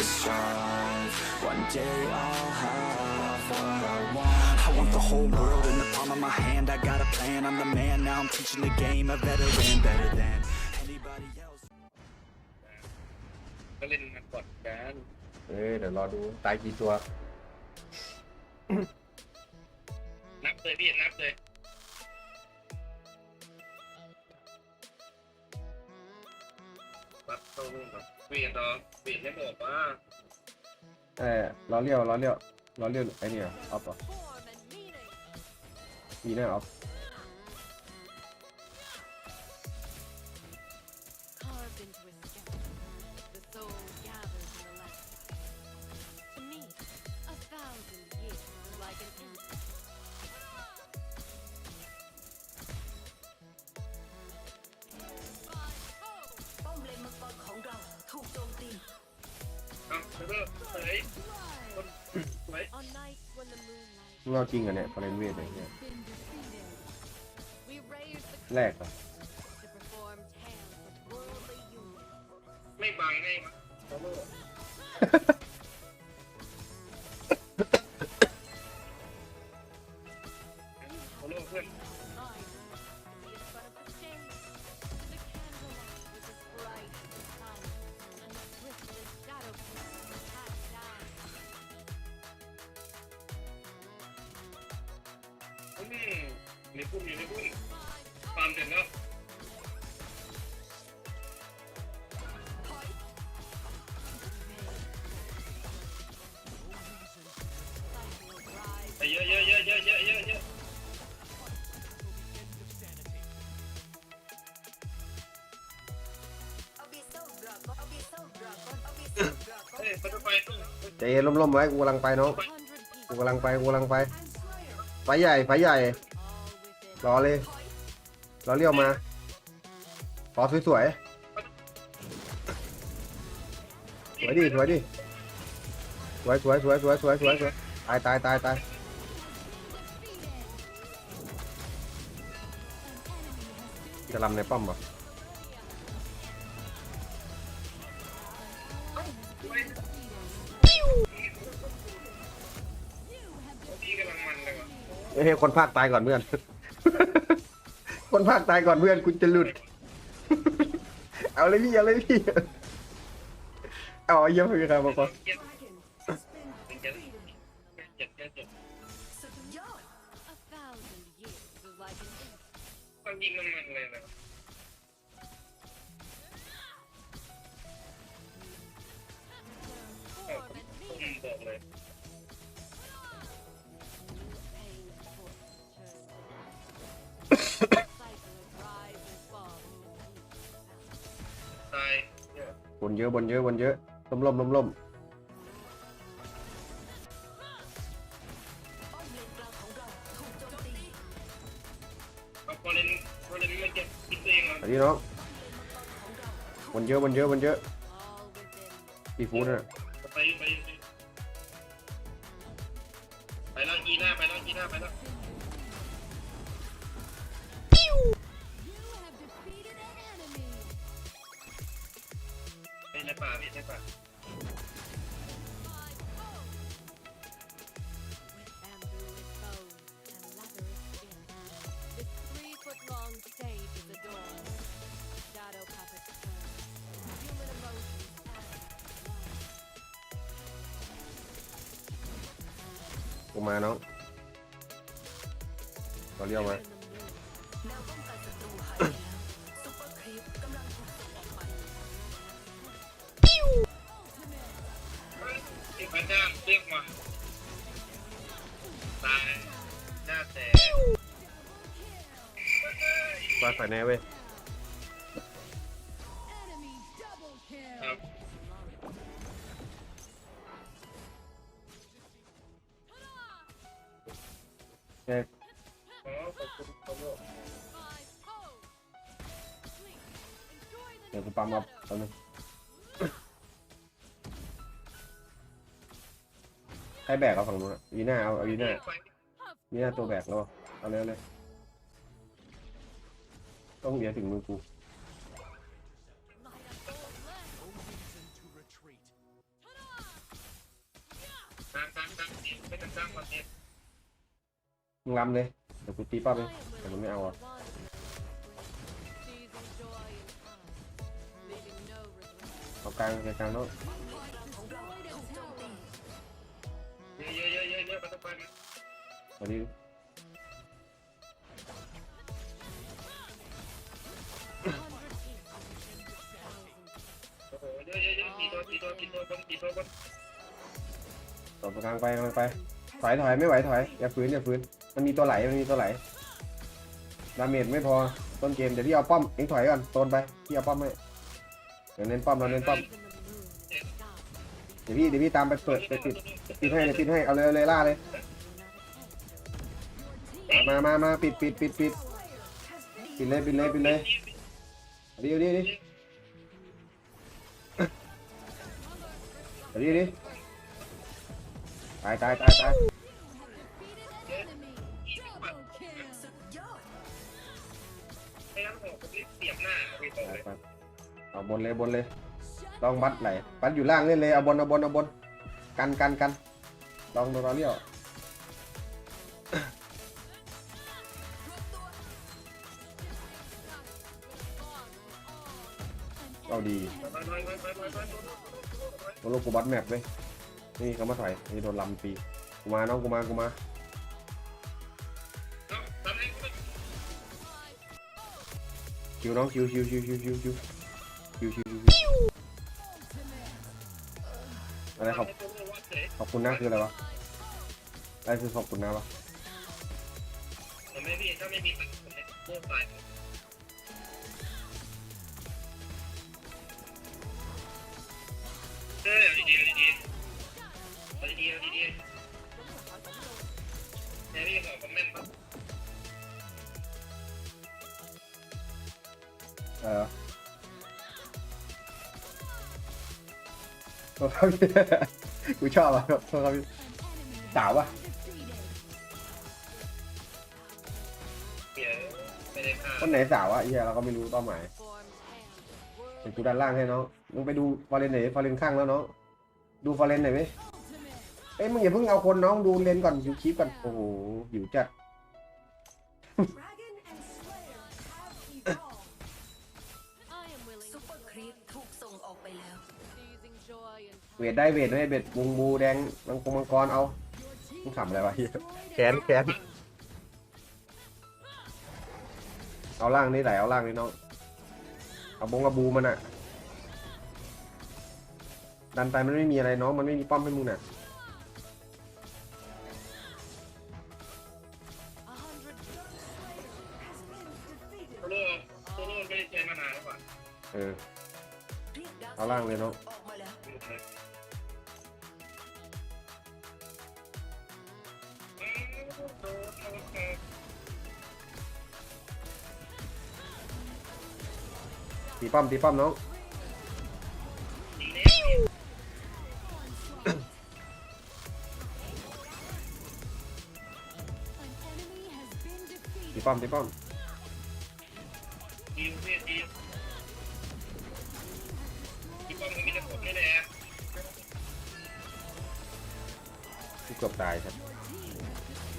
to strive. One day I'll have what I want. I want the whole world in the palm of my hand. I got a plan, I'm the man. Now I'm teaching the game, a veteran, better than anybody else. ก็เล่นมากดกันเอ้ยเดี๋ยวรอดูตายกี่ตัว นับเลยพี่นับเลย ปัดตรงแบบเปลี่ยนต่อเปลี่ยนให้บอกว่าเออล้อเลี้ยวล้อเลี้ยวล้อเลี้ยวไอ้เนี่ยออฟเหรอ form and meaning. มีแน่ออฟ ลิกเฮ้ยคนสวย On nights when the moonlight มึงเอาจริงเหรอะเนี่ยฟอเรนเวทเนี่ย has been defeated, we raise the แรกเหรอ to perform tales of worldly union. ไม่บังให้มาโซโล่โพุ่มอยู่ในพุ่มฟาร์มเสร็จแล้วเยอะเยอะเยอะเยอะเยอะเยอะเยอะเอาบีเซลดราก้อนเอาบีเซลดราก้อนเอาบีเซลดราก้อนเฮ้ยมันจะไปตู้ใจเย็นล่มๆไว้กูกำลังไปน้องกูกำลังไปกูกำลังไปไฟใหญ่ไฟใหญ่ รอเลยรอเลี้ยวมาขอสวยๆสวยดิสวยดิสวยสวยสวยสวยสวยสวยสวยตายตายตายตายจะลำในป้อมป่ะพี่กำลังมันเลยว่ะเฮ้ยคนภาคตายก่อนเพื่อน คนภาคตายก่อนเพื่อนคุณจะหลุด เอาเลยพี่เอาเลยพี่ เอาเยี่ยมพี่ครับบอกก่อนเจ็บ Dragon has been เจ็บ นเยอะบนเยอะบนเยอะล้มล้มล้มล้มป้อมเลนกลางของเราถูกโจมตีเอาพอเล่นพอเล่นไม่เจ็บคิดตัวเองเหรออันนี้น้องของเราบนเยอะบนเยอะบนเยอะ All within ซีฟู้ดน่ะไปไปไปแล้วกีหน้าไปแล้วกีหน้าไปแล้ว Shadow puppets turn. Human emotions add life. กูมาน้องรอเลี้ยวมา เจ้าเรียกมาตายหน้า รแบกเอาฝั่งนู้นอะวีน่าเอาเอาวีน่าวีน่าตัวแบกแล้ว เอาเร็วเลย ต้องเดี๋ยถึงมือกู มึงลำเลย เดี๋ยวกูตีป้าไปแต่มันไม่เอาอะเอากลางเอากลางโน้ต ตอนนี้โอ้โหเยอะเยอะเยอะตีตัวตีตัวตีตัวบนตีตัวบนต่อกลางไปกลางไป ถอยถอยไม่ไหวถอยอย่าฝืนอย่าฝืนมันมีตัวไหลมันมีตัวไหลดาเมจไม่พอต้นเกมเดี๋ยวพี่เอาป้อมเองถอยก่อนโซนไปพี่เอาป้อมให้เดี๋ยวเน้นป้อมเราเน้นป้อม Even the ดี๋ยวพี่เดี๋ยวพี่ตามไปเปิดไปปิดปิดให้เลยปิดให้เอาเลยเอาเลยล่าเลย มามามาปิดปิดปิดปิดปิดเลยปิดเลยปิดเลยเอาดิเอาดิเอาดิเอาดิเอาดิตายตายตายตายสุดยอดไม่งั้นผมจะเสียบหน้าไปต่อไปเลยไปเอาบนเลยบนเลย ลองบัดไหลบัดอยู่ล่างเล่นเลยเอาบนเอาบนเอาบนกันกันกันลองโดนเราเลี้ยวเอาดีโดนลูกกูบัดแมปเว้ยนี่เขามาถอยนี่โดนลำฟรีกูมาน้องกูมากูมาคิวน้องคิวคิวคิวคิวคิวคิวคิวคิวคิว อะไรขอบขอบคุณนะคืออะไรวะอะไรคือขอบคุณนะวะผมไม่มีถ้าไม่มีตังค์ผมจะโง่ตายเออดีดีดีดีดีดีดีแฮร์รี่ขอคอมเมนต์เออ โทษครับพี่กูชอบอะโทษครับพี่สาววะเดี๋ยวไม่ได้ฆ่าคนไหนสาววะไอ้เหี้ยเราก็ไม่รู้เป้าหมาย Formed hand, เป็น world กูด้านล่างให้น้องมึงไปดูฟอร์เรนไหนฟอร์เรนข้างแล้วน้องดูฟอร์เรนหน่อยไหมเอ้ยมึงอย่าเพิ่งเอาคนน้องดูเลนก่อนดูคลิปก่อนโอ้โหหิวจัด ครีปถูกส่งออกไปแล้ว seizing joy in เว time. ทได้เวทได้เวทวงบูแดงมังกรมังกรเอามึงขำอะไรวะเหี้ยแขนแขนเอาล่างนี่ไหลเอาล่างนี่น้อง เอาบงกระบูมันอะดันไปมันไม่มีอะไรน้องมันไม่มีป้อมให้มึงน่ะ A hundred โซโล่โซโล่ไม่ได้ใช้มานานแล้วป่ะเออ เอาล่างเลยเนาะตีปั้มตีปั้มน้องตีปั้มตีปั้ม อบตายครับ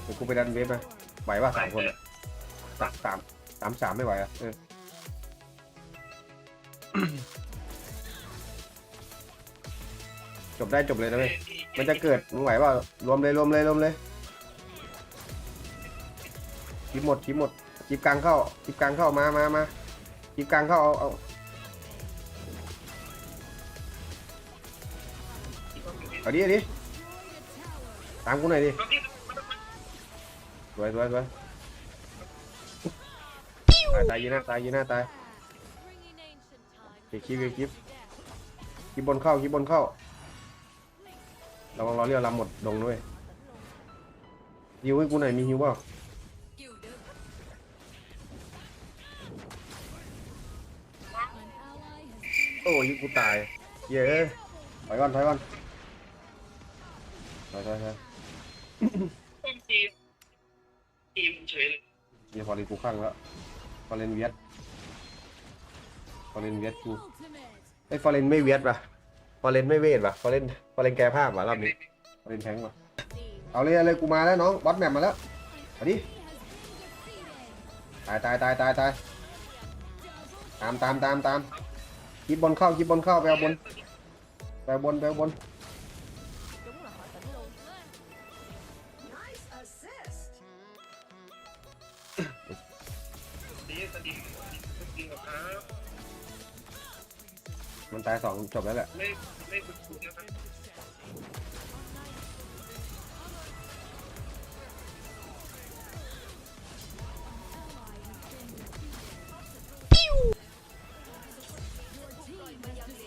เดี๋ยวกูไปดันเวฟนะไหวป่ะสามคนอะสามสามสามสามไม่ไหวอะเออจบได้จบเลยนะเว้ยมันจะเกิดมึงไหวเปล่ารวมเลยรวมเลยรวมเลยคลิปหมดคลิปหมดคลิปกลางเข้าคลิปกลางเข้ามามามาคลิปกลางเข้าเอาเอาเอาดิเอาดิ ตามกูหน่อยดิ สวยสวยสวยตายตายยีหน้าตายยีหน้าตาย bringing ancient time. เก็บคลิปเก็บคลิปคลิปบนเข้าคลิปบนเข้าระวังรอเรียวลำหมดดงด้วยฮิวให้กูหน่อยมีฮิวเปล่ากิลเดิมโอ้ยกูตายเย้ยถอยก่อนถอยก่อนถอยถอยถอย ป้อมทีมทีมเฉยเลยมีฟอร์เรนกูข้างแล้วฟอร์เรนเวียดฟอร์เรนเวียดกูไอ้ยฟอร์เรนไม่เวียดป่ะฟอร์เรนไม่เวทป่ะฟอร์เรนฟอร์เรนแกภาพป่ะรอบนี้ไเล่นแทงว่ะเอาเลยเอาเลยกูมาแล้วน้องบอสแมปมาแล้วมาดิตายตายตายตายตายตามตามตามตามคิดบนเข้าคิดบนเข้าไปเอาบนไปเอาบนไปบน ครับมันตายสองจบแล้วแหละไม่ไม่ฝึกคุณนะครับ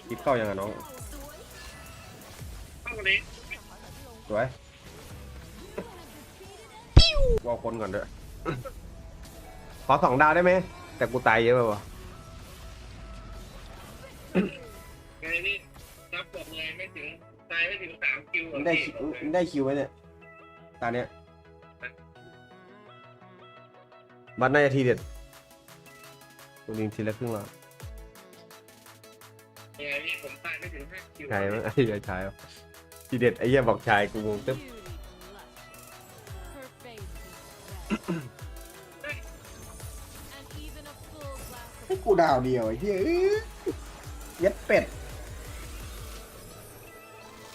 คิดเข้ายังไงน้องเข้าเลยสวยว่าคนก่อนเด้อขอสองดาวได้ไหมแต่กูตายเยอะไปวะ ตายไม่ถึงสามคิวมันได้คิวมันได้คิวไว้เนี่ย ตาเนี้ย บัตรน่าจะทีเด็ดตัวนี้ทีละครึ่งแล้วไงนี่ผมตายไม่ถึงห้าคิวชายมั้งไอ้เหี้ยชายวะทีเด็ดไอ้เหี้ยบอกชายกูงงตึ๊บ Beauty blush. Her face is red. and even a full glass of ให้กูดาวเดียวไอ้เหี้ยเอ้ยยัดเป็ด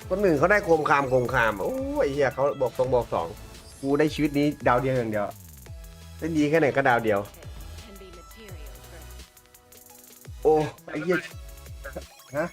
คนหนึ่งเขาได้โคมคามโคมคามโอ้ยไอ้เหี้ยเขาบอกตรงบอกสองกูได้ชีวิตนี้ดาวเดียวอย่างเดียวได้ดีแค่ไหนก็ดาวเดียว can be material for โอ้ไอ้เหี้ยฮะ